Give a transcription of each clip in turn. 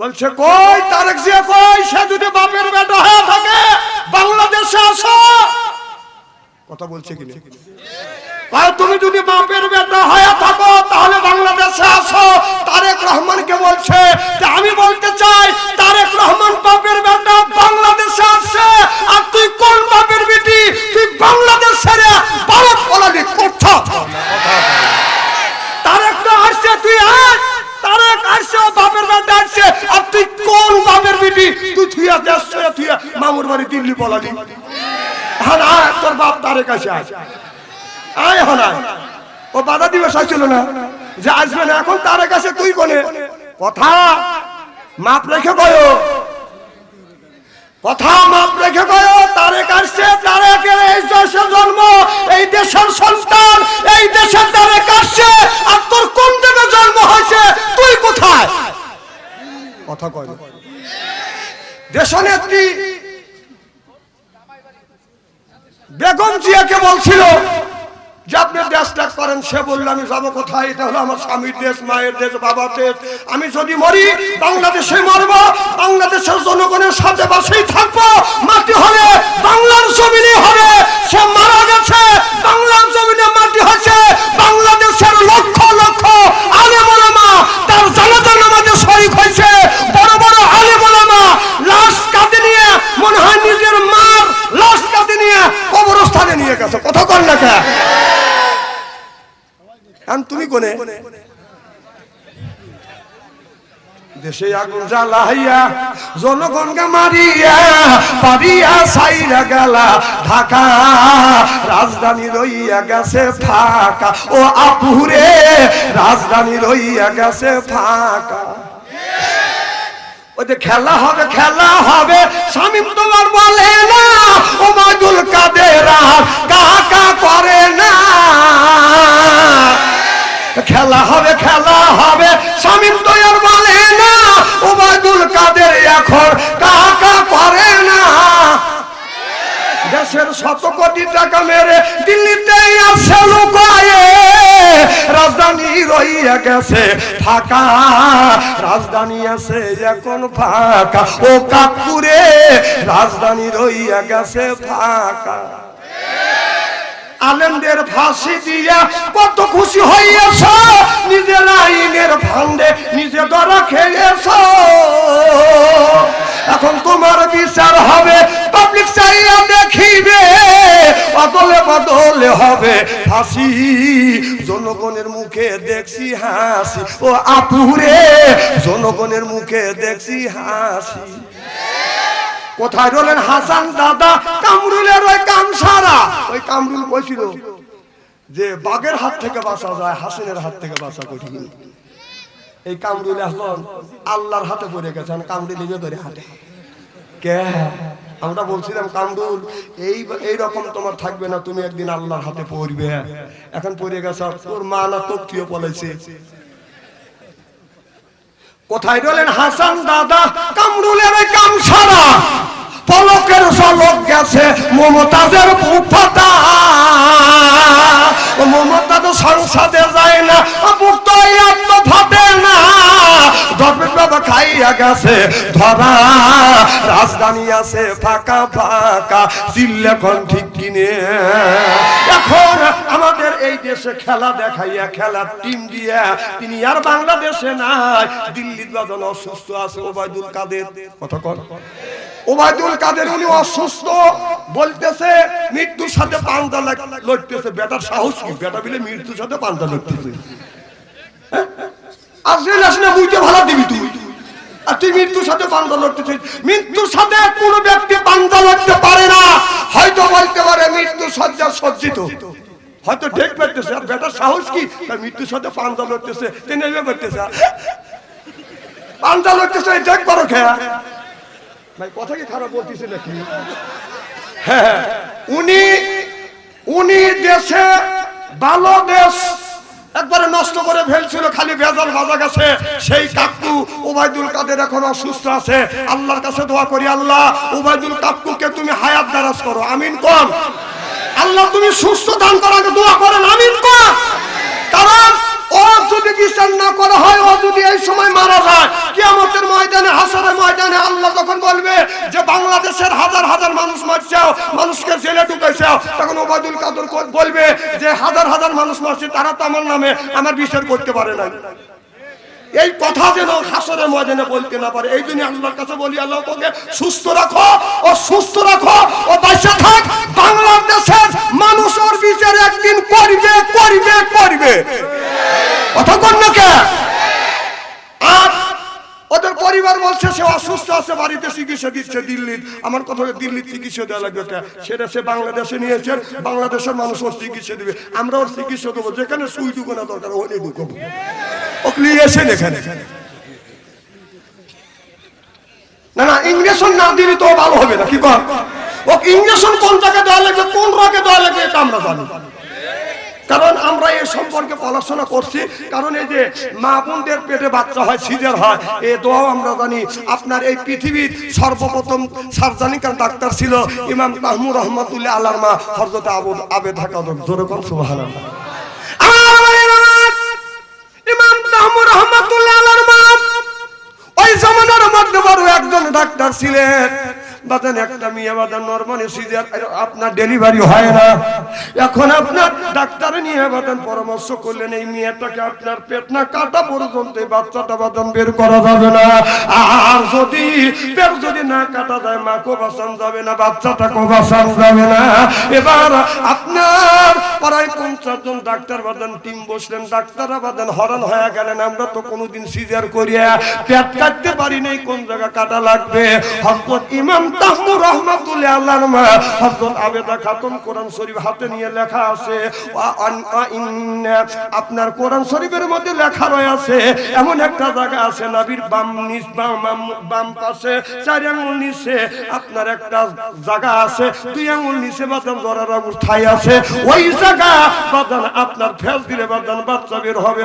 বলছে, কই, তারেক জিয়া কই? সে যদি বাপের বেটা হয়ে থাকে, বাংলাদেশে আসো। কথা বলছে কি তুমি যদি বাপের বেটা হয়ে থাকো, তাহলে বাংলাদেশে আসো। তারেক রহমানকে বলছে যে, আমি বলতে চাই, তারেক রহমান বাপের বেটা বাংলাদেশে আসছে। আর তুই কোন বাপের বেটি? তুই বাংলাদেশ ছেড়ে ভারত পলালি করছ। তারেক তো আসছে, তুই আয়। তারেক তুই কথা মাপ রেখে কথা মাপ রেখে এই দেশের জন্ম এই দেশের সন্তান এই দেশের তারেক আসছে আর তোর কোন দেবে জন্ম হয়েছে তুই কোথায় কথা কয় না। দেশনেত্রী বেগম করেন, সে বলল, আমি যাব কোথায়? এটা হলো আমার স্বামীর দেশ, মায়ের দেশ, বাবার দেশ। আমি যদি মরি, বাংলাদেশে মরবো, বাংলাদেশের জনগণের সাথে বাসেই থাকব, মাটি হবে বাংলার জমিনে হবে। সে মারা গেছে, বাংলার জমিনে মাটি হয়েছে বাংলাদেশের লক্ষ লক্ষ আলেমা তার জানাজার নামাজে শরিক হয়েছে বড় বড় আলেমা লাশ কাঁদে নিয়ে মনে হয় নিজের মার লাশ কাঁদে নিয়ে কবরস্থানে নিয়ে গেছে, কথা কর না কে? এখন তুমি কোনে? দেশে আগুন জ্বালাইয়া, জনগণকে মারিয়া পারিয়া সাইরা গেলা ঢাকা। রাজধানী রইয়া গেছে ফাঁকা। ও আপুরে রাজধানী রইয়া গেছে ফাঁকা। ওদের খেলা হবে খেলা হবে। স্বামী তোমার বলে না ও মাদুল কাদের কাকা করে না। খেলা হবে খেলা হবে, স্বামী তোমার বলে না ও মাদুল কাদের এখন কাকা করে না। দেশের শত কোটি টাকা মেরে দিল্লিতে আসে লুকায়ে রাজধানী রইয়া গেছে, ফাঁকা। রাজধানী আছে এখন ফাঁকা। ও কাকুরে রাজধানী রইয়া গেছে, ফাঁকা। আলেমদের ফাঁসি দিয়া কত খুশি হইয়াছ, নিজের আইনের ভান্ডে নিজে ধরা খেয়েছ। এখন তোমার বিচার হবে। পাবলিক চাইয়া দেখিবে বদলে বদলে হবে। ফাঁসি, জনগণের মুখে দেখছি হাসি। ও আপুরে, জনগণের মুখে দেখছি হাসি। কোথায় রলেন হাসান দাদা? কামরুলের ওই কামসারা। ওই কামরুল কইছিল যে বাঘের হাত থেকে বাঁচা যায়, হাসিনের হাত থেকে বাঁচা কঠিন। এই কামরুল এখন আল্লাহর হাতে পড়ে গেছে কামরুল নিজে ধরে হাতে কে? আমরা বলছিলাম কামরুল এই এই রকম তোমার থাকবে না, তুমি একদিন আল্লাহর হাতে পড়বে। এখন পড়ে গেছে, তোর মা না তোর তুইও পলাইছে কোথায় রলেন হাসান দাদা? কামরুলের ওই কামসারা পলকের সলক গেছে, মমতাজের বুফাটা তো সংসদে যায় না মুক্ত আত্ম ফাটে না। ধর্মের খাইয়া গেছে, ধরা। রাজধানী আছে ফাঁকা ফাঁকা, চিল্লেখন ঠিক কিনে। এখন আমাদের এই দেশে খেলা দেখাইয়া, খেলার টিম দিয়া, তিনি আর বাংলাদেশে নাই, দিল্লির বাদন অসুস্থ আছে, ওবায়দুল কাদের। কথা কর ওবায়দুল কাদের উনি অসুস্থ, বলতেছে, মৃত্যুর সাথে পান্তা লড়তেছে বেটার সাহস কি? বেটা বিলে মৃত্যুর সাথে পান্তা লড়তেছে আসলে আসলে বুঝতে ভালো দিবি তুই। আর তুই মৃত্যুর সাথে পান্তা লড়তেছিস মৃত্যুর সাথে কোনো ব্যক্তি পান্তা লড়তে পারে না। হয়তো বলতে পারে মৃত্যু সজ্জা সজ্জিত। হয়তো ঢেক পেতেছে। আর বেটার সাহস কি? মৃত্যুর সাথে পান্তা লড়তেছে তিনি নেমে করতেছে পান্তা লড়তেছে ঢেক করো খেয়া। ভাই, কথা কি খারাপ বলতেছে নাকি? হ্যাঁ। উনি উনি দেশে ভালো দেশ একবারে নষ্ট করে ফেলছিল, খালি ভেজাল ভাজা গেছে। সেই কাকু ওবায়দুল কাদের এখন অসুস্থ আছে। আল্লাহর কাছে দোয়া করি, আল্লাহ ওবায়দুল কাকুকে তুমি হায়াত দারাজ করো। আমিন কম আল্লাহ, তুমি সুস্থ দান করাকে দোয়া করেন। আমিন কম কারণ ও যদি না করা হয়, ও যদি এই সময় মারা যায় ময়দানে ময়দানে আল্লাহ বলবে যে বাংলাদেশের হাজার হাজার মানুষ মানুষকে জেলে তখন বলবে যে হাজার হাজার মানুষ মারছে, তারা তো আমার নামে আমার বিচার করতে পারে না এই কথা যেন হাসরের ময়দানে বলতে না পারে, এই জন্য আল্লাহর কাছে বলি, আল্লাহ তোকে সুস্থ রাখো, ও সুস্থ রাখো, ও বাইসা থাক। বাংলাদেশের মানুষ ওর বিচার একদিন করবে করবে করবে। কথা কন না কে? আর ওদের পরিবার বলছে, সে অসুস্থ আছে, বাড়িতে চিকিৎসা দিচ্ছে দিল্লি আমার কথা দিল্লির চিকিৎসা দেওয়া লাগবে? সেটা সে বাংলাদেশে নিয়েছেন বাংলাদেশের মানুষ ওর চিকিৎসা দিবে। আমরা ওর চিকিৎসা দেবো, যেখানে সুই ঢুকো না দরকার ওকে নিয়ে এসেন এখানে। না না ইংরেশন না দিলে তো ও ভালো হবে না, কি কর? ও কোন জায়গায় দেওয়া লাগবে, কোন রোগে দেওয়া লাগবে, এটা আমরা জানি। কারণ আমরা এই সম্পর্কে পড়াশোনা করছি। কারণ এই যে মা বোনদের পেটে বাচ্চা হয়, সিজার হয়, এ দোয়াও আমরা জানি। আপনার এই পৃথিবীর সর্বপ্রথম সার্জানিকার ডাক্তার ছিল ইমাম তাহমুর রহমতুল্লাহ আল্লাহর মা হরজতে আবু আবে থাকা জোরে রহমতুল্লাহ আল্লাহর ওই একজন ডাক্তার ছিলেন। বাদান একটা মিয়া বাদান নরমানে সিজার আপনার ডেলিভারি হয় না। এখন আপনার ডাক্তার নিয়ে বাদান পরামর্শ করলেন, এই মেয়েটাকে আপনার পেট না কাটা পর্যন্ত বাচ্চাটা বাদান বের করা যাবে না। আর যদি পেট যদি না কাটা যায়, মা কো বাঁচান যাবে না বাচ্চাটাকে বাঁচান যাবে না। এবার আপনার প্রায় পঞ্চাশ জন ডাক্তার বাদান, টিম বসলেন, ডাক্তাররা বাদান হরণ হয়ে গেলেন। আমরা তো কোনোদিন সিজার করিয়া পেট কাটতে পারি নাই কোন জায়গা কাটা লাগবে। হযরত ইমাম তাহমুর রহমাতুল্লাহ আল্লাহর মা, হযরত আবেদা খাতুন কোরআন শরীফ হাতে নিয়ে লেখা আছে আপনার কোরআন শরীফের মধ্যে লেখা রয়েছে এমন একটা জায়গা আছে, নবীর বাম নিচ, বাম বাম- পাশে, চার আঙুল নিচে, আপনার একটা জায়গা আছে, দুই আঙুল নিচে বাদান জরার আঙুল ঠাই আছে। ওই জায়গা বাদান আপনার ফেস দিলে বাদান বাচ্চা বের হবে।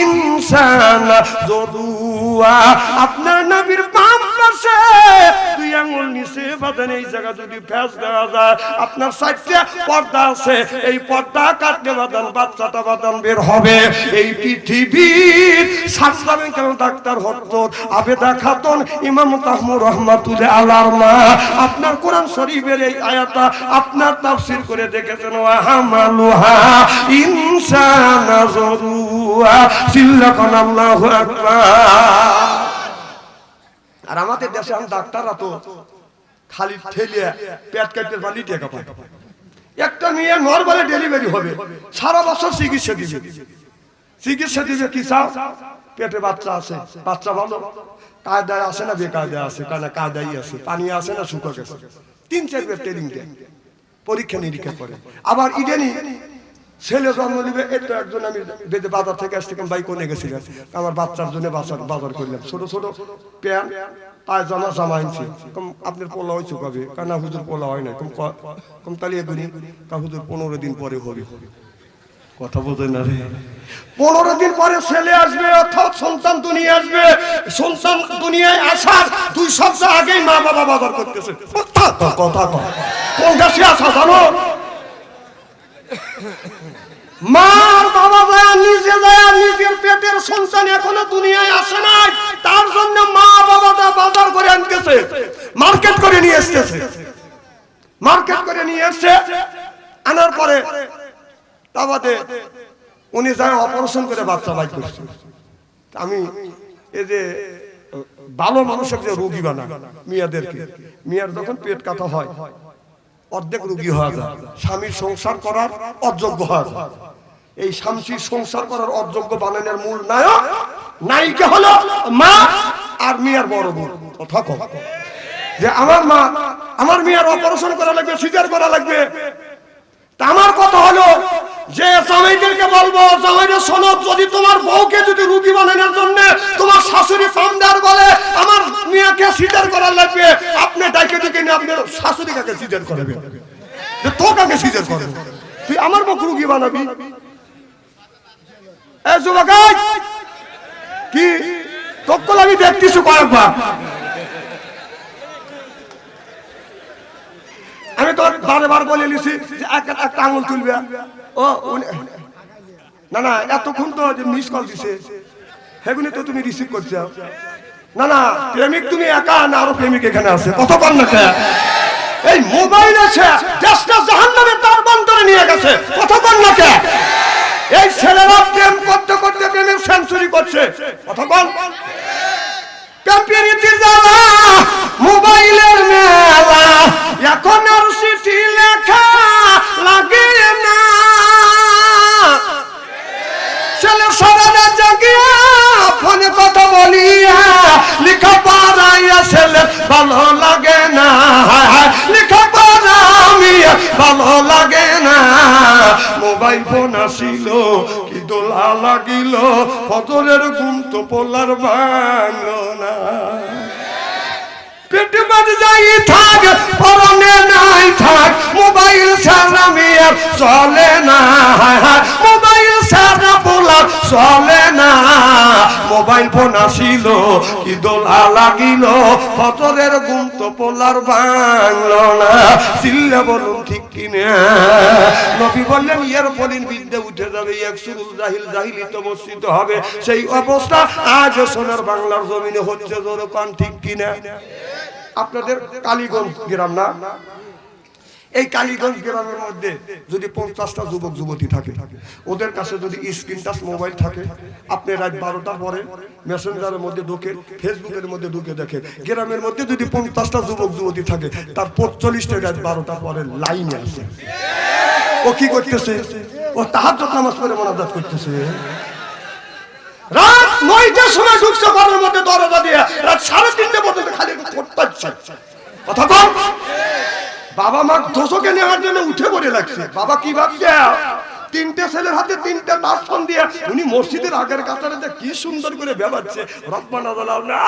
ইনসান যদুয়া। আপনার নবীর বাম আঙুল নিচে বাদান এই জায়গা যদি যায়, আপনার সাইডে পর্দা আছে। এই পর্দা কাটলে বাদান বাচ্চাটা বের হবে। এই পৃথিবীর সাতসাবেন কেন ডাক্তার হত্তর আবেদা ইমাম তাহমুর আলার মা। আপনার কোরআন শরীফের এই আয়াতা আপনার তাফসীর করে দেখেছেন। ওয়াহামালুহা ইনসান যরুয়া সিল্লাকান আল্লাহু আকবার। আর আমাদের দেশে আমি ডাক্তাররা তো খালি ঠেলিয়ে পেট কাটতে পারলি টাকা পায় একটা মেয়ে নর্মালে ডেলিভারি হবে। সারা বছর চিকিৎসা দিবে। চিকিৎসা দিবে। কি চাও পেটে বাচ্চা আছে। বাচ্চা ভালো? কায়দায় আছে না বেকায়দায় আছে? কানা কায়দাই আছে। পানি আছে না শুকো গেছে তিন চার বের ট্রেনিং দেয়। পরীক্ষা নিরীক্ষা করে। আবার ইডেনি ছেলে জন্ম নিবে এটা একজন আমি বেদে বাজার থেকে আসতে বাইক কোনে গেছিলাম আমার বাচ্চার জন্য বাজার বাজার করলাম। ছোট ছোট প্যান্ট পায়জামা জামা আনছি কম আপনার পোলা হয়েছে কবে? কানা হুজুর পোলা হয় না কম কম তালিয়ে গুনি কা হুজুর পনেরো দিন পরে হবে। কথা বলতে না রে। পনেরো দিন পরে ছেলে আসবে অর্থাৎ সন্তান দুনিয়া আসবে। সন্তান দুনিয়ায় আসার দুই সপ্তাহ আগেই মা বাবা বাজার করতেছে। কথা কথা কোন দেশে আসা জানো? মার বাবা নিজে নিজের পেটের সন্তান এখনও দুনিয়ায় আসে নাই। তার জন্য মা বাবাটা বাজার করে আনতেছে, মার্কেট করে নিয়ে এসতেছে মার্কেট করে নিয়ে এসছে, আনার পরে তা বাদে উনি যায় অপারেশন করে বাচ্চা বাইক করছে। আমি এই যে ভালো মানুষের যে রোগী বানা, মিয়াদেরকে, মিয়ার যখন পেট কাটা হয় অর্ধেক রুগী হওয়া যায়। স্বামীর সংসার করার অযোগ্য হওয়া যায়। এই স্বামীর সংসার করার অযোগ্য বানানোর মূল নায়ক নায়িকা হলো মা আর মিয়ার বড় বোন। কথা কম যে আমার মা আমার মেয়ের অপারেশন করা লাগবে সিজার করা লাগবে। তা আমার কথা হলো যে জামাইদেরকে বলব জামাইদের শোনো যদি তোমার বউকে যদি রুগী বানানোর জন্য তোমার শাশুড়ি ফার্মদার বলে আমার মেয়েকে সিজার করা লাগবে আপনি ডাইকে ডেকে নিয়ে আপনার শাশুড়ি কাকে সিজার যে তো কাকে সিজার তুই আমার বানাবি? এ যুবক, এই! কি? আমি আমি তো বারে বার বলে নিছি যে একটা আঙুল তুলবে। ও না না, এতক্ষণ তো মিস কল দিছে। সেগুলি তো তুমি রিসিভ করছ। না না, প্রেমিক তুমি একা না আরও প্রেমিক এখানে আছে? কত কর না? এই মোবাইল এসে দেশটা জাহান্নামে তার বন্দরে নিয়ে গেছে। কত কর না কে? এই ছেলেরা প্রেম করতে করতে প্রেমের সেঞ্চুরি করছে। কত কর কম্পিউটার মোবাইলের মেলা। এখন আর চিঠি লেখা লিখা পাড়াইয়া ছেলে ভালো লাগে না। লিখা পাড়ামি ভালো লাগে না। মোবাইল ফোন আসিল, কি দোলা লাগিল, ফজরের ঘুম তো পোলার ভাঙলো না। পেট যাই থাক, পরনে নাই থাক, মোবাইল ছাড়া মেয়ের চলে না। চলে না। মোবাইল ফোন আসিল, কি দোলা লাগিল। তো পোলার ভাঙলো না। বলুন, ঠিক নবী বললেন বিদ্যে উঠে যাবে, এক সুরুল জাহিল জাহিলিত মসজিদ হবে। সেই অবস্থা আজ সোনার বাংলার জমিনে হচ্ছে, জোর কান, ঠিক কিনা? আপনাদের কালীগঞ্জ গ্রাম না? এই কালীগঞ্জ গ্রামের মধ্যে যদি পঞ্চাশটা যুবক, যুবতী থাকে, ওদের কাছে যদি স্ক্রিন টাচ মোবাইল থাকে, আপনি রাত বারোটার পরে মেসেঞ্জারের মধ্যে ঢুকে ফেসবুকের মধ্যে ঢুকে দেখে। গ্রামের মধ্যে যদি পঞ্চাশটা যুবক, যুবতী থাকে, তার পঁচল্লিশটা রাত বারোটার পরে লাইনে আছে। ও কি করতেছে? ও তাহার নামাজ পড়ে মনাজাত করতেছে। রাত নয়টার সময় ঢুকছে ঘরের মধ্যে দরজা দিয়ে। রাত সাড়ে তিনটে পর্যন্ত খালি করতে কথা কম বাবা মা দোষকে নেওয়ার জন্য উঠে পড়ে লাগছে। বাবা কি ভাবছে? তিনটে ছেলের হাতে তিনটে তাস দিয়ে উনি মসজিদের আগের কাতারে কি সুন্দর করে বেবাচ্ছে। রব্বানা দলাও না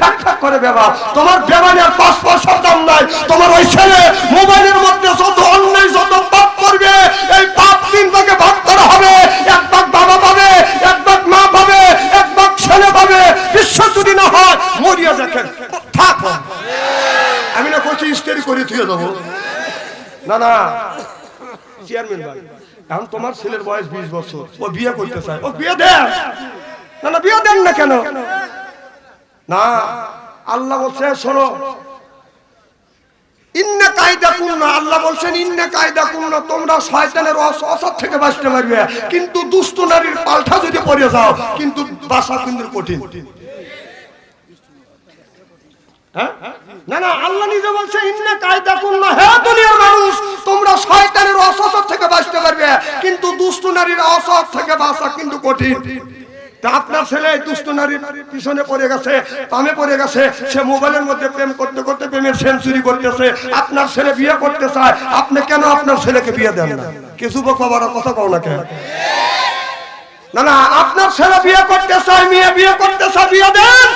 ঠাক ঠাক করে বেবা, তোমার বেবানের পাঁচ পাঁচ দাম নাই। তোমার ওই ছেলে মোবাইলের মধ্যে যত অন্যায় যত পাপ করবে এই পাপ তিন ভাগে ভাগ করা হবে এক ভাগ বাবা পাবে এক ভাগ মা পাবে এক ভাগ ছেলে পাবে বিশ্ব যদি না হয় মরিয়া দেখেন থাক আমি না কোচি ইস্তেরি করে থুয়ে দেবো না না। চেয়ারম্যান ভাই, এখন তোমার ছেলের বয়স বিশ বছর। ও বিয়ে করতে চায়। ও বিয়ে দেন না না, বিয়ে দেন না কেন? না, আল্লাহ বলছে, শোনো। কায়দা আল্লাহ বলছেন কায়দা তোমরা শয়তানের অসৎ থেকে বাঁচতে পারবে। কিন্তু দুষ্ট নারীর পাল্টা যদি পড়ে যাও, কিন্তু বাসা কিন্তু কঠিন? না না, আল্লাহ নিজে বলছে, ইন্না কায়দা কুন্না হে দুনিয়ার মানুষ, তোমরা শয়তানের অসৎ থেকে বাঁচতে পারবে, কিন্তু দুষ্ট নারীর অসৎ থেকে বাঁচা কিন্তু কঠিন। আপনার ছেলে দুষ্ট নারীর পিছনে পড়ে গেছে পামে পড়ে গেছে, সে মোবাইলের মধ্যে প্রেম করতে করতে প্রেমের সেঞ্চুরি করতেছে। আপনার ছেলে বিয়ে করতে চায়, আপনি কেন আপনার ছেলেকে বিয়ে দেন না? কে যুবক বাবারা কথা কও না কেন? না না, আপনার ছেলে বিয়ে করতে চায়, মেয়ে বিয়ে করতে চায়, বিয়ে দেন!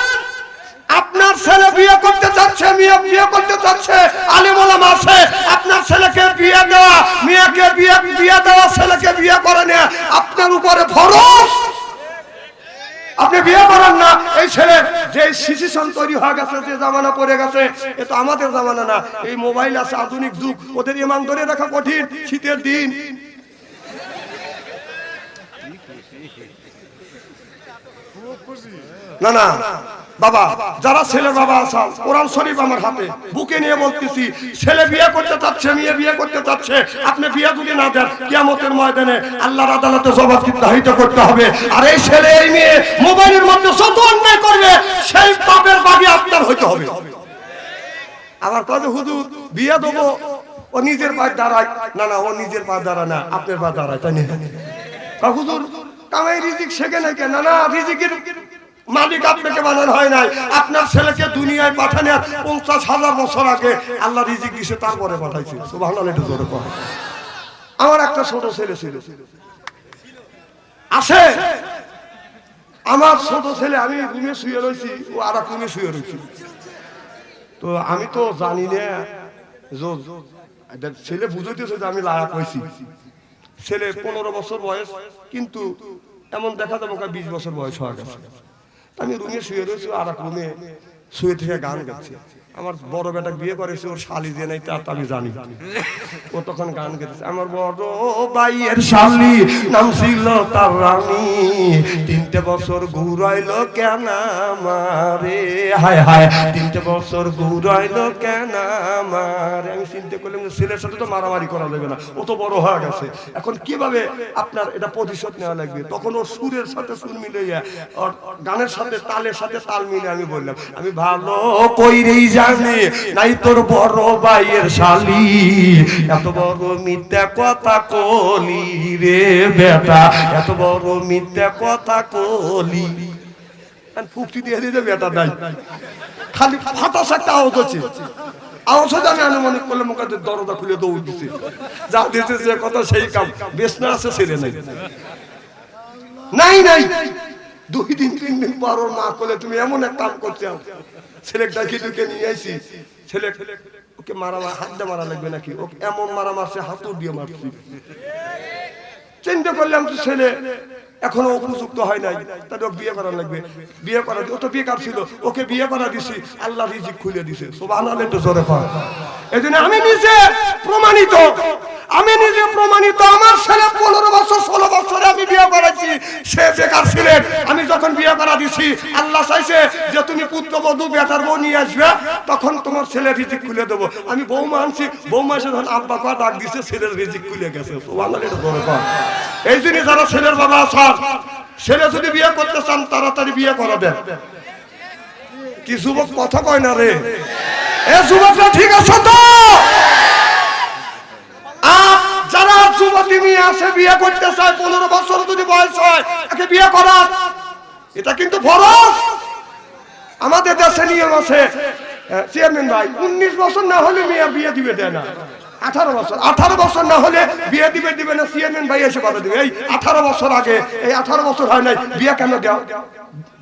আপনার ছেলে বিয়ে করতে চাচ্ছে, মেয়ে বিয়ে করতে চাচ্ছে আলিমুলাম আছে। আপনার ছেলেকে বিয়ে দেওয়া, মেয়েকে বিয়ে বিয়ে দেওয়া, ছেলেকে বিয়ে করে নেয়া আপনার উপরে ফরজ আপনি বিয়ে করেন না। এই ছেলে যে সিচুয়েশন তৈরি হয়ে গেছে, যে জামানা পড়ে গেছে, এ তো আমাদের জামানা না। এই মোবাইল আছে, আধুনিক যুগ। ওদের ইমান ধরে রাখা কঠিন। শীতের দিন। না না। বাবা, যারা ছেলে বাবা আসাল, কোরআন শরীফ আমার হাতে। বুকে নিয়ে বলতেছি, ছেলে বিয়ে করতে চাচ্ছে, মেয়ে বিয়ে করতে চাচ্ছে, আপনি বিয়ে যদি না দেন, কিয়ামতের ময়দানে আল্লাহর আদালতে জবাবদিহিত করতে হবে। আর এই ছেলে, এই মেয়ে মোবাইলের মধ্যে যত অন্যায় করবে, সেই পাপের বাগি আপনার হইতে হবে। আবার কত হুজুর, বিয়ে দেবো, ও নিজের পায়ে দাঁড়ায়। না না, ও নিজের পা দাঁড়ায় না, আপনার পা দাঁড়ায়, তাই না? কা হুজুর কামাই রিজিক শেখে নাই কেন না না, রিজিকের মালিক আপনাকে বানানো হয় নাই। আপনার ছেলেকে দুনিয়ায় পাঠানোর পঞ্চাশ হাজার বছর আগে আল্লাহ রিজিক দিছে, তারপরে পাঠাইছে। একটু জোরে আমার একটা ছোট ছেলে ছিল। আসে আমার ছোট ছেলে, আমি রুমে শুয়ে রয়েছি ও আর এক রুমে শুয়ে রয়েছি তো আমি তো জানি না ছেলে বুঝাইতেছে যে আমি লায়াক হয়েছি ছেলে পনেরো বছর বয়স, কিন্তু এমন দেখা যাব বিশ বছর বয়স হয়ে গেছে। আমি রুমে শুয়ে রয়েছি আর এক রুমে শুয়ে থেকে গান গাচ্ছে। আমার বড় বেটা বিয়ে করেছে, ওর শালি যে নাই তা আমি জানি। ও তখন গান গেছে আমার বড় ভাইয়ের শালি নাম ছিল তার রানী। তিনটে বছর ঘুরাইলো কেন আমারে? হায় হায়, তিনটে বছর ঘুরাইলো কেন আমারে? আমি চিন্তা করলাম যে ছেলের সাথে তো মারামারি করা যাবে না, ও তো বড় হয়ে গেছে। এখন কীভাবে আপনার এটা প্রতিশোধ নেওয়া লাগবে? তখন ওর সুরের সাথে সুর মিলে ওর গানের সাথে তালের সাথে তাল মিলে আমি বললাম, আমি ভালো কইরেই জানি, নাই তোর বড় ভাইয়ের শালি। এত বড় মিথ্যা কথা কলি রে বেটা, এত বড় মিথ্যা কথা কলি। ফুকটি দিয়ে দিতে বেটা নাই খালি ফাটাস একটা আওয়াজ হচ্ছে আওয়াজ আমি আনুমানিক করলে মুখে দরজা খুলে দৌড় দিছে। যা দিতে সেই কাম। বেশ আছে নাই। দুই দিন, তিন দিন পর ওর মা করলে তুমি এমন এক কাম করতে ছেলেটাকে ঢুকে নিয়ে আইছি। ছেলে, ওকে মারা দিয়ে মারা লাগবে নাকি? ওকে এমন মারা মারছে হাতুর দিয়ে মারছি। চিন্তা করলাম তো ছেলে এখনও উপযুক্ত হয় নাই। ওকে বিয়ে করা লাগবে। বিয়ে করা ও তো বেকার ছিল। ওকে বিয়ে করা দিছি, আল্লাহ রিজিক খুলে দিছে। সুবহানাল্লাহ, একটু জোরে কর এই আমি নিজে প্রমাণিত, আমি নিজে প্রমাণিত, আমার ছেলে পনেরো বছর, ষোলো বছরে আমি বিয়ে করেছি। সে বেকার ছিলেন আমি যখন বিয়ে করা দিছি, আল্লাহ চাইছে যে তুমি পুত্রবধূ, বেটার বউ নিয়ে আসবে, তখন তোমার ছেলে রিজিক খুলে দেবো। আমি বৌমা আনছি, বৌমা এসে ধর আব্বা পা ডাক দিছে, ছেলের রিজিক খুলে গেছে। একটু জোরে কর এই জন্য যারা ছেলের বাবা আসার, ছেলে যদি বিয়ে করতে চান, তাড়াতাড়ি বিয়ে করাবেন কি যুবক কথা কয় না রে? এ যুবকরা ঠিক আছে তো? হয় আমাদের দেশে নিয়ম আছে। চেয়ারম্যান ভাই, উনিশ বছর না হলে মেয়ে বিয়ে দিবে দেয় না। আঠারো বছর আঠারো বছর না হলে বিয়ে দিবে দিবে না চেয়ারম্যান ভাই এসে কথা দিবে। এই আঠারো বছর আগে এই আঠারো বছর হয় নাই বিয়ে কেন দেওয়া?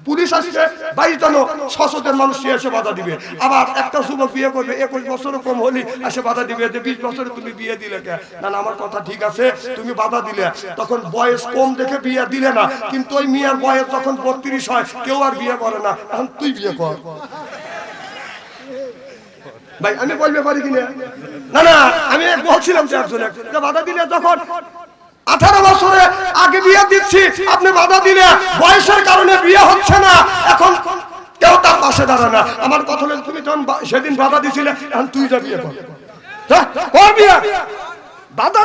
পুলিশ আসছে বাইশ জন সশস্ত্রের মানুষ এসে বাধা দিবে। আবার একটা যুবক বিয়ে করবে একুশ বছর কম হলে এসে বাধা দিবে যে বিশ বছরে তুমি বিয়ে দিলে কে? না, আমার কথা ঠিক আছে তুমি বাধা দিলে। তখন বয়স কম দেখে বিয়ে দিলে না কিন্তু ওই মেয়ের বয়স যখন বত্রিশ হয় কেউ আর বিয়ে করে না। এখন তুই বিয়ে কর। ভাই, আমি বলবে পারি কিনা? না না, আমি বলছিলাম যে একজনে। বাধা দিলে যখন আঠারো বছরে আগে বিয়ে দিচ্ছি, আপনি বাধা দিলে বয়সের কারণে বিয়ে হচ্ছে না। এখন কেউ তার পাশে দাঁড়ায় না। আমার কথা হলো তুমি যখন সেদিন বাধা দিছিলে, এখন তুই যা বিয়ে কর বিয়ে।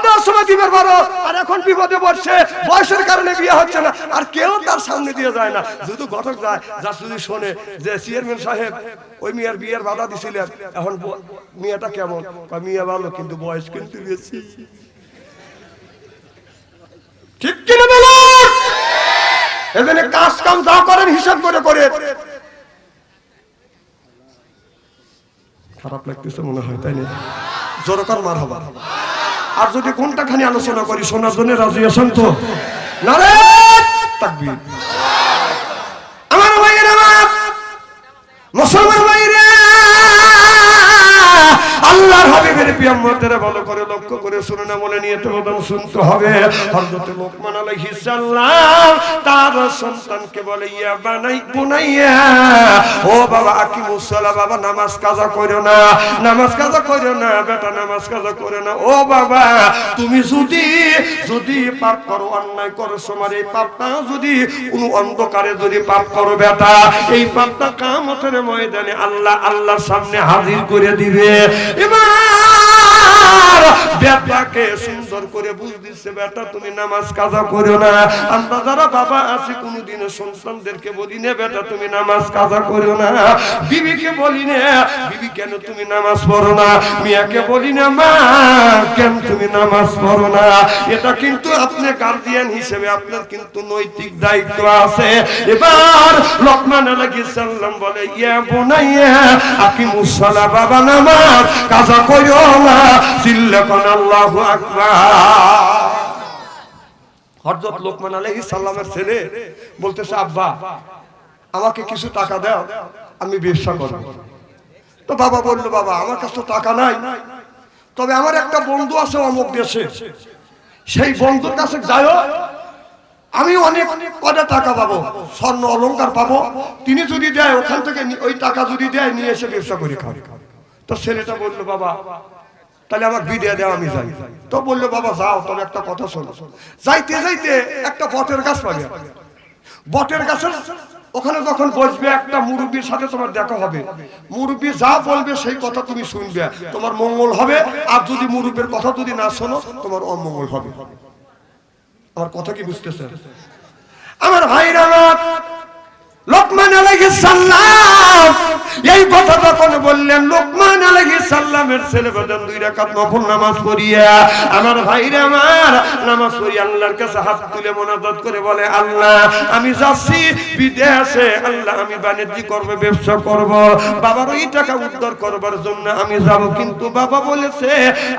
দেওয়ার সময় দিবে আর এখন বিপদে পড়ছে, বয়সের কারণে বিয়ে হচ্ছে না, আর কেউ তার সামনে দিয়ে যায় না। যায় শোনে যে চেয়ারম্যান সাহেব, ওই বিয়ের বাধা দিছিলেন, এখন মেয়েটা কেমন? মেয়ে ভালো, কিন্তু বয়স কিন্তু বেশি। ঠিক বলুন কাজ কাম যা করেন, হিসাব করে করে খারাপ লাগতেছে মনে হয়, তাই না? জোরকার মার হবার। আর যদি কোনটা খানি আলোচনা করি শোনার জন্য রাজি আছেন তো? আমার ভাইয়ের মুসলমান ভালো করে লক্ষ্য করে শুনে না, মনে নিয়ে শুনতে হবে। লোকমান তার সন্তানকে বলে, ইয়া বানাই ও বাবা বাবা, নামাজ কাজা করো না, নামাজ কাজা করো না, বেটা, নামাজ কাজা করো না। ও বাবা, তুমি যদি যদি পাপ করো, অন্যায় করো সময় এই পাপটা যদি কোন অন্ধকারে যদি পাপ করো, বেটা, এই পাপটা কামতের ময়দানে আল্লাহ, আল্লাহর সামনে হাজির করে দিবে। এবার বেটাকে সুন্দর করে বুঝ দিচ্ছে, বেটা, তুমি নামাজ কাজা করো না। আমরা যারা বাবা আছি, কোনোদিনও সন্তানদেরকে বলি না, বেটা, তুমি নামাজ কাজা করো না। বিবিকে বলি না কেন তুমি নামাজ পড়ো না? মিয়াকে বলি না, মা, কেন তুমি নামাজ পড়ো না? এটা কিন্তু আপনি গার্জিয়ান হিসেবে আপনার কিন্তু নৈতিক দায়িত্ব আছে। এবার লোকমান আলাইহিস সালাম বলে, ইয়া বুনাইয়া, আকিমুস সালা বাবা, নামাজ, কাজা কইরো না চিল্লা কোন আল্লাহু আকবার। হযরত লোকমান আলাইহিস সালামের ছেলে বলতেছে, আব্বা, আমাকে কিছু টাকা দাও, আমি ব্যবসা করব। তো বাবা বলল, বাবা, আমার কাছে তো টাকা নাই। তবে আমার একটা বন্ধু আছে অমুক দেশে। সেই বন্ধুর কাছে যাও আমি অনেক কটা টাকা পাবো, স্বর্ণ অলংকার পাবো। তিনি যদি দেয়, ওখান থেকে ওই টাকা যদি দেয়, নিয়ে এসে ব্যবসা করে খাবে। তো ছেলেটা বলল, বাবা, তাহলে আমার বিদে দেওয়া আমি যাই। তো বলল, বাবা, যাও, তবে একটা কথা শোনো। যাইতে যাইতে একটা বটের গাছ পাবে। বটের গাছের ওখানে যখন বসবে একটা মুরব্বীর সাথে তোমার দেখা হবে। মুরব্বী যা বলবে সেই কথা তুমি শুনবে। তোমার মঙ্গল হবে। আর যদি মুরব্বীর কথা যদি না শোনো, তোমার অমঙ্গল হবে। আমার কথা কি বুঝতেছে আমার ভাইরা লোকমান আলাইহিস সালাম। এই কথা যখন বললেন, লোকমান আলাইহিস সালামের ছেলে বাদাম দুই রাকাত নফল নামাজ পড়িয়া, আমার ভাইরা আমার নামাজ পড়িয়া আল্লাহর কাছে হাত তুলে মোনাজাত করে বলে, আল্লাহ, আমি যাচ্ছি বিদেশে। আল্লাহ, আমি বাণিজ্য করব ব্যবসা করব। বাবার ওই টাকা উদ্ধার করবার জন্য আমি যাব। কিন্তু বাবা বলেছে,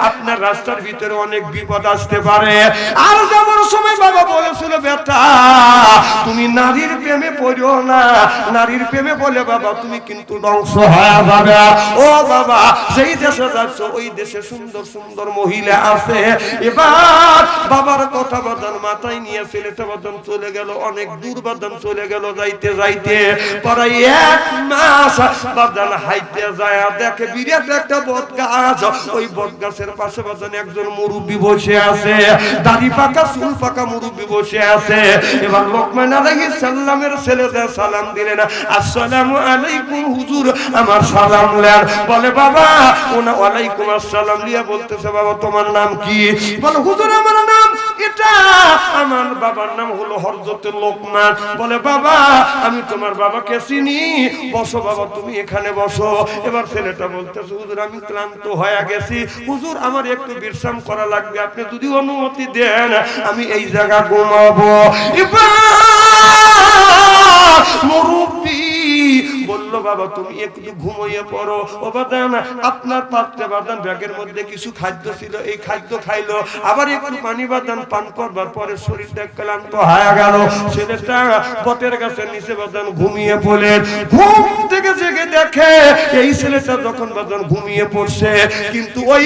আপনার রাস্তার ভিতরে অনেক বিপদ আসতে পারে। আর যাবার সময় বাবা বলেছিল বেটা তুমি নারীর প্রেমে পড়িও না। নারীর প্রেমে বলে, বাবা তুমি কিন্তু ধ্বংস হয়ে যাবে। ও বাবা, যেই দেশে যাচ্ছ, ওই দেশে সুন্দর সুন্দর মহিলা আছে। এবার বাবার কথা বাদন মাথায় নিয়ে ছেলেটা বাদন চলে গেল, অনেক দূর বাদন চলে গেল যাইতে যাইতে। পরে এক মাস বাদন হাইতে যায় দেখে বিরাট একটা বট গাছ ওই বট গাছের পাশে বাদন একজন মুরব্বী বসে আছে। দাড়ি পাকা, চুল পাকা মুরব্বী বসে আছে। এবার লোকমান আলাইহিস সালামের ছেলেদের সালাম দিলেন, আসসালামু আলাইকুম হুজুর, আমার সালাম লেন বলে, বাবা ওনা ওয়ালাইকুম আসসালাম। লিয়া বলতেছে, বাবা, তোমার নাম কি? বলে, হুজুর, আমার নাম এটা। আমার বাবার নাম হলো হরজত লোকমান। বলে, বাবা, আমি তোমার বাবাকে চিনি। বসো, বাবা, তুমি এখানে বসো। এবার ছেলেটা বলতেছে, হুজুর, আমি ক্লান্ত হয়ে গেছি। হুজুর, আমার একটু বিশ্রাম করা লাগবে। আপনি যদি অনুমতি দেন, আমি এই জায়গা ঘুমাবো। এবার বলল, বাবা, তুমি একটু ঘুমিয়ে পড়ো। ও বাদান আপনার পাত্রে বাদান ব্যাগের মধ্যে কিছু খাদ্য ছিল, এই খাদ্য খাইলো। আবার একটু পানি বাদান পান করবার পরে শরীরটা ক্লান্ত হয়ে গেল। ছেলেটা বটের গাছের নিচে বাদান ঘুমিয়ে পড়লেন ঘুম থেকে জেগে দেখে, এই ছেলেটা যখন বাদান ঘুমিয়ে পড়ছে, কিন্তু ওই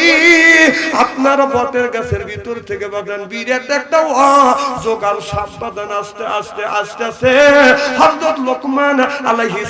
আপনার বটের গাছের ভিতর থেকে বাদান বিরাট একটা জোগাল সাপ বাদান আস্তে আস্তে আস্তে আস্তে, হযরত লোকমান আলাইহিস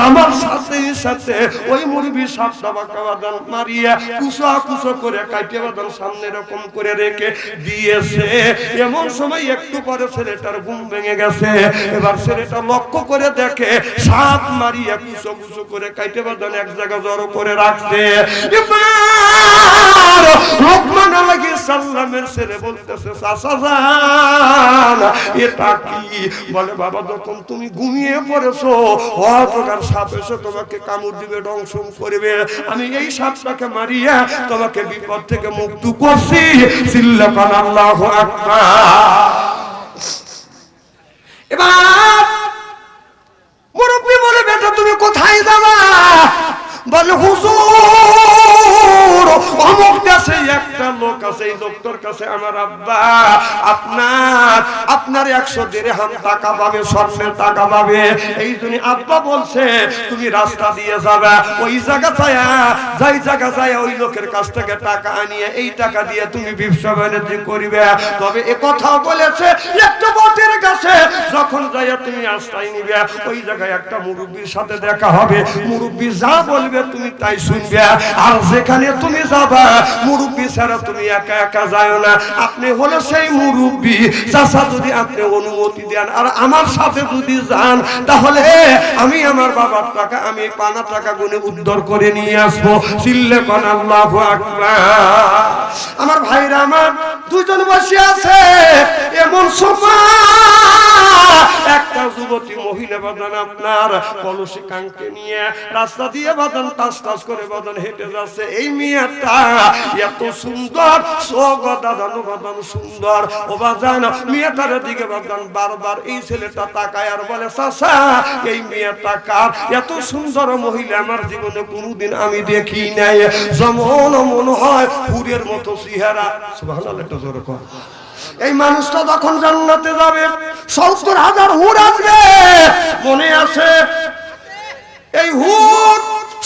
নামার সাথে সাথে ওই মুরবি সাতটা বাঁকা বাদান মারিয়া কুসা কুসো করে কাটে বাদান সামনে এরকম করে রেখে দিয়েছে। এমন সময় একটু পরে ছেলেটার ঘুম ভেঙে গেছে। এবার ছেলেটা লক্ষ্য করে দেখে সাপ মারিয়া কুসো কুসো করে কাইটে বাদান এক জায়গা জড়ো করে রাখছে। লোকমান আলাইহিস সালামের ছেলে বলতেছে, চাচা এটা কি? বলে, বাবা, যখন তুমি ঘুমিয়ে পড়েছো অতকার সাপ এসে তোমাকে কামড় দিবে দংশন করবে। আমি এই সাপটাকে মারিয়া তোমাকে বিপদ থেকে মুক্ত করছি। সিল্লাকান আল্লাহু আকবার। এবার এই লোকটার কাছে আমার আব্বা, আপনার আপনার একশো টাকা পাবে, স্বর্ণের টাকা পাবে। এই জন্য আব্বা বলছে, তুমি রাস্তা দিয়ে যাবে, ওই জায়গা যায়া, যাই জায়গা যায় ওই লোকের কাছ থেকে টাকা আনিয়ে এই টাকা দিয়ে তুমি ব্যবসা বাণিজ্য করিবে। তবে এ কথাও বলেছে, একটা কাছে, যখন যাইয়া তুমি আশ্রয় নিবে, ওই জায়গায় একটা মুরব্বীর সাথে দেখা হবে। মুরব্বী যা বলবে, তুমি তাই শুনবে। আর যেখানে তুমি যাবা, মুরব্বী ছাড়া তুমি একা একা যায় না। আপনি হলো সেই মুরব্বী। চাষা যদি আপনি অনুমতি দেন আর আমার সাথে যদি যান, তাহলে আমি আমার বাবার টাকা, আমি পানা টাকা গুনে উদ্ধার করে নিয়ে আসব। চিল্লে কন, আল্লাহু আমার ভাইরা, আমার দুজন বসে আছে। এমন সময় একটা যুবতী মহিলা আপনার নিয়ে রাস্তা দিয়ে করে হেঁটে যাচ্ছে। এই মেয়েটা এত সুন্দর সুন্দর। ও মেয়েটার দিকে বারবার এই ছেলেটা তাকায় আর বলে এই মেয়েটা কার? এত সুন্দর মহিলা আমার জীবনে কোনোদিন আমি দেখি নাই। যেমন মনে হয় ফুরের মতো চেহারা। সুবহানাল্লাহ, একটা জোরে কর এই মানুষটা যখন জান্নাতে যাবে সত্তর হাজার হুর আসবে। মনে আছে? এই হুর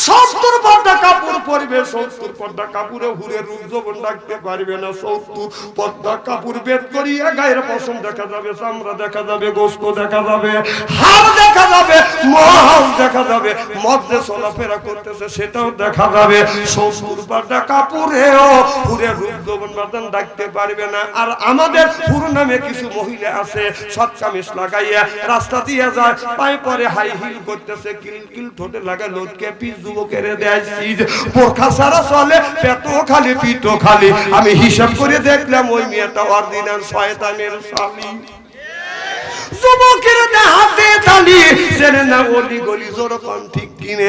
সত্তর পর্দা কাপড় পরবে, সত্তর পর্দা কাপড়ে হুরে রূপ রাখতে পারবে না, সত্তর পর্দা কাপড় বেদ করিয়া গায়ের পশম দেখা যাবে, চামড়া দেখা যাবে, গোস্ত দেখা যাবে, হাড় দেখা যাবে মহাজ দেখা যাবে মধ্যে চলাফেরা করতেছে, সেটাও দেখা যাবে, সত্তর পর্দা কাপড়েও হুরে রূপ বাদান ডাকতে পারবে না। আর আমাদের পুরো নামে কিছু মহিলা আছে সৎ কামিজ লাগাইয়া রাস্তা দিয়ে যায়, পায়ে পরে হাই হিল করতেছে, কিল কিল ঠোঁটে লাগা লোটকে, পিস যুবকের বোরখা সারা চলে খালি খালি। আমি হিসাব করে দেখলাম ওই মেয়েটা অর্দিনের শয়তানের স্বামী। যুবকের হাতে তালি জেনে না গলি গলি জোর কম ঠিক কিনে।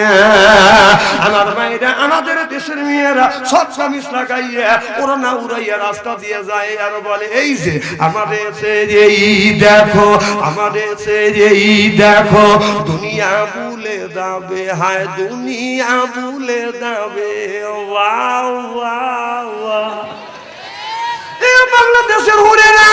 আমার মায়েরা আমাদের দেশের মেয়েরা, সব কামিজ লাগাইয়া, ওরা না উড়াইয়া রাস্তা দিয়ে যায় আর বলে, এই যে আমাদের সে এই দেখো, আমাদের সে এই দেখো, দুনিয়া ভুলে যাবে, হায় দুনিয়া ভুলে যাবে, ওয়াও ওয়াও বাংলাদেশের হুরেরা!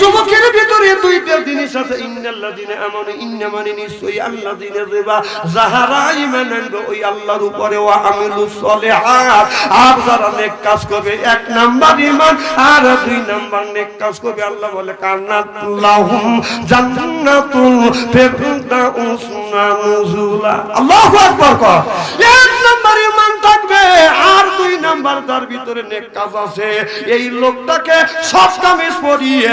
যুবকের ভিতরে দুইটা জিনিস আছে। ইন্নাল্লাযিনা আমানু, ইন্না মানে নিশ্চয়ই আল্লাযিনা রিবা যাহারা ঈমান আনবে, ওই আল্লাহর উপরে ওয়া আমিলুস সলিহাত। আর যারা নেক কাজ করবে, এক নাম্বার ঈমান, আর দুই নাম্বার নেক কাজ করবে, আল্লাহ বলে কান্নাত লাহুম জান্নাতুল ফিরদাউস নুজুলা। আল্লাহু আকবার কর। এক নাম্বার ঈমান থাকবে, আর দুই নাম্বার তার ভিতরে নেক কাজ আছে, এই লোকটাকে সব কামিজ পরিয়ে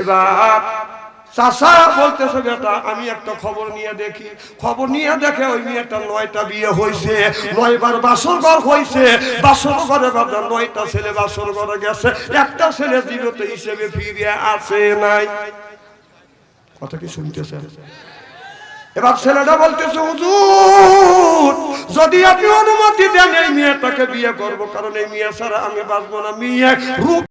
এবার চাচা বলতেছে, বেটা, আমি একটা খবর নিয়ে দেখি। খবর নিয়ে দেখে ওই মেয়েটা নয়টা বিয়ে হয়েছে নয়বার বাসর ঘর হয়েছে বাসর ঘরে বাদা নয়টা ছেলে বাসর ঘরে গেছে। একটা ছেলে জীবিত হিসেবে ফিরে আসে নাই। কথা কি শুনতেছেন এবার ছেলেটা বলতেছে, হুজুর, যদি আপনি অনুমতি দেন, এই মেয়েটাকে বিয়ে করব, কারণ এই মেয়ে ছাড়া আমি বাঁচবো না। মেয়ে রূপ